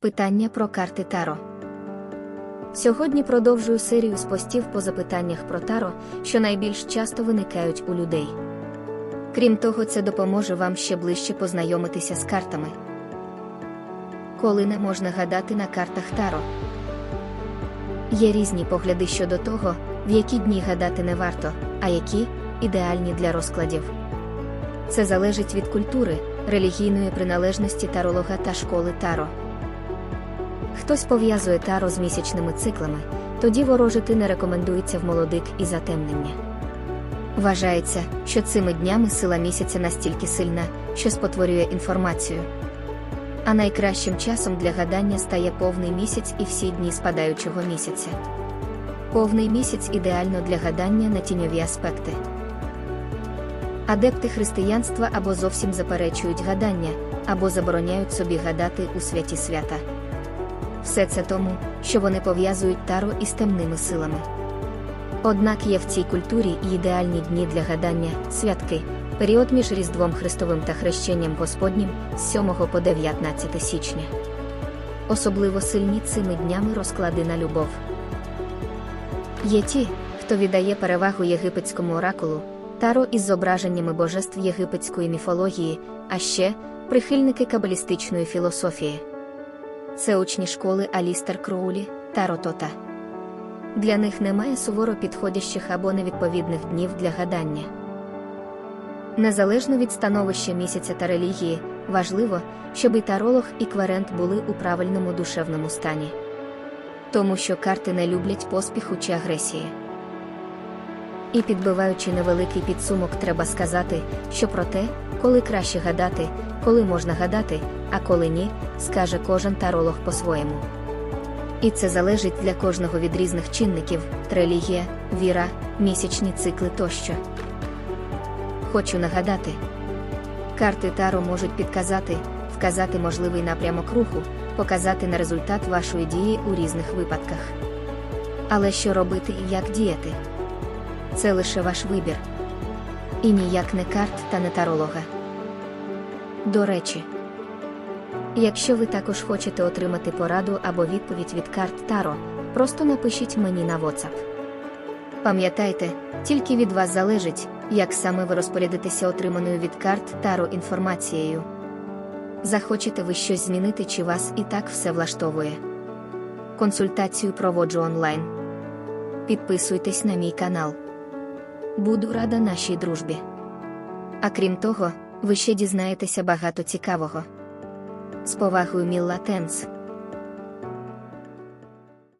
Питання про карти Таро. Сьогодні продовжую серію з постів по запитаннях про Таро, що найбільш часто виникають у людей. Крім того, це допоможе вам ще ближче познайомитися з картами. Коли не можна гадати на картах Таро. Є різні погляди щодо того, в які дні гадати не варто, а які ідеальні для розкладів. Це залежить від культури, релігійної приналежності таролога та школи Таро. Хтось пов'язує таро з місячними циклами, тоді ворожити не рекомендується в молодик і затемнення. Вважається, що цими днями сила місяця настільки сильна, що спотворює інформацію. А найкращим часом для гадання стає повний місяць і всі дні спадаючого місяця. Повний місяць ідеально для гадання на тіньові аспекти. Адепти християнства або зовсім заперечують гадання, або забороняють собі гадати у святі свята. Все це тому, що вони пов'язують таро із темними силами. Однак є в цій культурі і ідеальні дні для гадання, святки, період між Різдвом Христовим та Хрещенням Господнім з 7 по 19 січня. Особливо сильні цими днями розклади на любов. Є ті, хто віддає перевагу єгипетському оракулу, таро із зображеннями божеств єгипетської міфології, а ще прихильники кабалістичної філософії. Це учні школи Алістер Кроулі та Ротота. Для них немає суворо підходящих або невідповідних днів для гадання. Незалежно від становища місяця та релігії, важливо, щоб і таролог, і кварент були у правильному душевному стані. Тому що карти не люблять поспіху чи агресії. І підбиваючи невеликий підсумок, треба сказати, що про те, коли краще гадати, коли можна гадати, а коли ні, скаже кожен таролог по-своєму. І це залежить для кожного від різних чинників релігія, віра, місячні цикли тощо. Хочу нагадати: карти Таро можуть підказати, вказати можливий напрямок руху, показати на результат вашої дії у різних випадках. Але що робити і як діяти? Це лише ваш вибір. І ніяк не карт та не таролога. До речі, якщо ви також хочете отримати пораду або відповідь від карт Таро, просто напишіть мені на WhatsApp. Пам'ятайте, тільки від вас залежить, як саме ви розпорядитеся отриманою від карт Таро інформацією. Захочете ви щось змінити, чи вас і так все влаштовує. Консультацію проводжу онлайн. Підписуйтесь на мій канал. Буду рада нашій дружбі. А крім того, ви ще дізнаєтеся багато цікавого. З повагою Мілла Тенс.